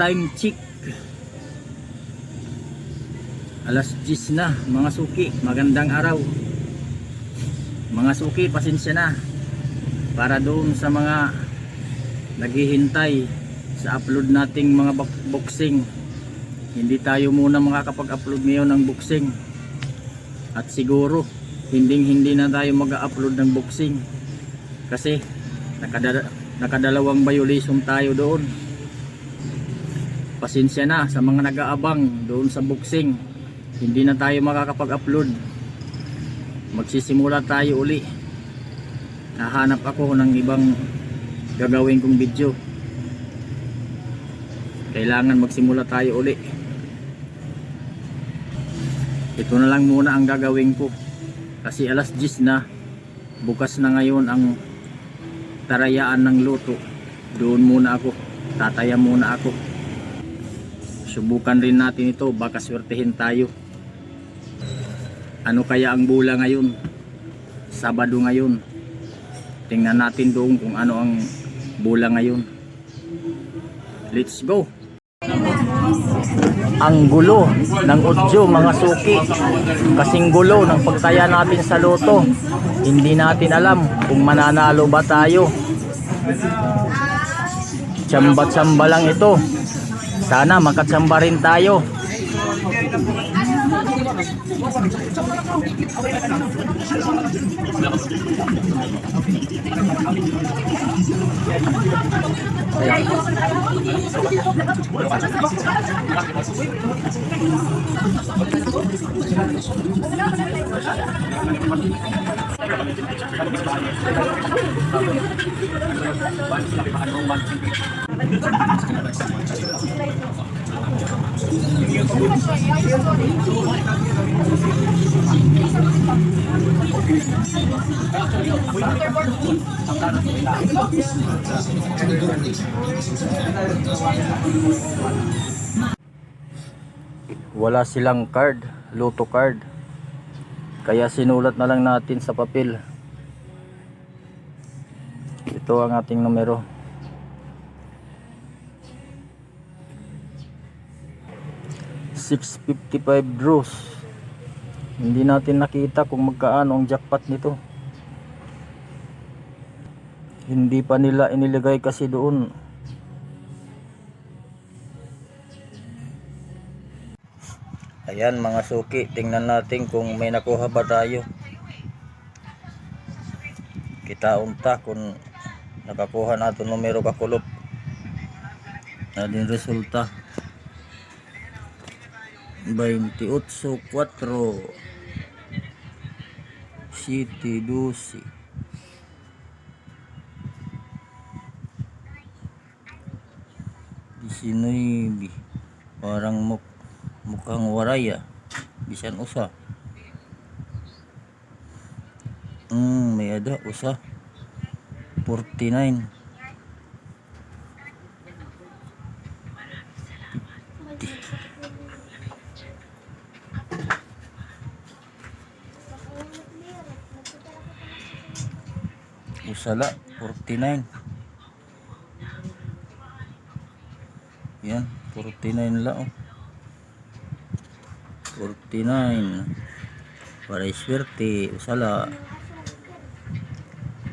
time check. Alas 10 na mga suki. Magandang araw. Mga suki pasensya na. Para doon sa mga naghihintay sa upload nating mga boxing. Hindi tayo muna makakapag-upload ngayon ng boxing. At siguro hindi hindi na tayo mag-upload ng boxing. Kasi nakadala, nakadalawang violation tayo doon pasensya na sa mga nag-aabang doon sa boxing. Hindi na tayo makakapag-upload. Magsisimula tayo uli. Hahanap ako ng ibang gagawin kong video. Kailangan magsimula tayo uli. Ito na lang muna ang gagawin ko. Kasi alas 10 na bukas na ngayon ang tarayaan ng luto. Doon muna ako. Tataya muna ako subukan rin natin ito baka swertehin tayo. Ano kaya ang bula ngayon? Sabado ngayon. Tingnan natin doon kung ano ang bula ngayon. Let's go! Ang gulo ng audio mga suki. Kasing gulo ng pagtaya natin sa loto. Hindi natin alam kung mananalo ba tayo. Tsamba-tsamba lang ito sana makatsamba rin tayo wala silang card loto card. Kaya sinulat na lang natin sa papel ito ang ating numero. six fifty five draws hindi natin nakita kung magkaano ang jackpot nito. Hindi pa nila inilagay kasi doon. Ayan mga suki, tingnan natin kung may nakuha ba tayo. Kita unta kung nakakuha nato numero kakulop. Adin resulta. 28 City 12 19 parang muk mukhang waray ah bisan usa. Hmm may ada usa 49 usala 49 yan 49 lang oh. 49 para swerte usala.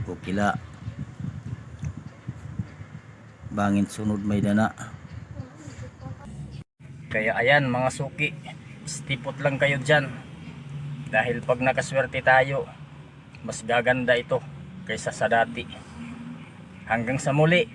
Kukila bangin sunod may dana. Kaya ayan mga suki stipot lang kayo dyan. Dahil pag nakaswerte tayo mas gaganda ito kaysa sa dati. Hanggang sa muli